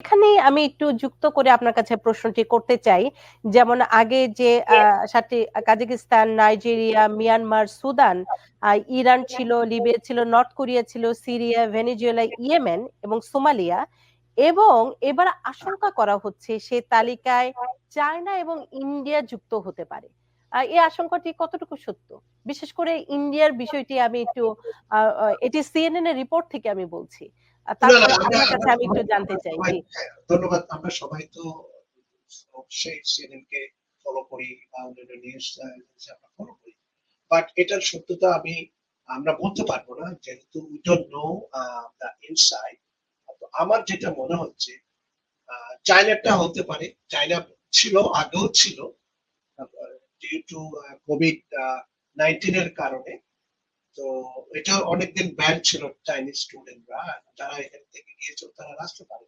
এখানেই আমি একটু যুক্ত করে আপনার কাছে প্রশ্নটি করতে চাই। যেমন আগে যে সাতটি Kazakhstan Nigeria Myanmar Sudan Iran ছিল লিবিয়া ছিল নর্থ কোরিয়া ছিল সিরিয়া ভেনেজুয়েলা ইয়েমেন এবং সোমালিয়া। এবং এবার আশঙ্কা করা হচ্ছে সে তালিকায় চায়না এবং ইন্ডিয়া যুক্ত হতে পারে। এই আশঙ্কাটি কতটুকু সত্য? বিশেষ করে ইন্ডিয়ার বিষয়টি আমি একটু এটি সিএনএন এর রিপোর্ট থেকে আমি বলছি। তারপরে না, না, আপনার কাছে আমি একটু জানতে চাই হ্যাঁ, ধন্যবাদ। আমরা সবাই তো অবশ্যই সিএনএন কে ফলো করি বা অন্যান্য নিউজ আমরা ফলো করি। বাট এটার সত্যতা আমি আমরা বলতে পারব না যেহেতু we don't know the inside আমার যেটা মনে হচ্ছে চায়নাটা হতে পারে। চায়না ছিল আগেও ছিল। ডিউ টু কোভিড নাইন্টিন এর কারণে। তো এটা অনেকদিন ব্যান ছিল চাইনিজ স্টুডেন্টরা যারা এখান থেকে গিয়েছিল, তারা আসতে পারে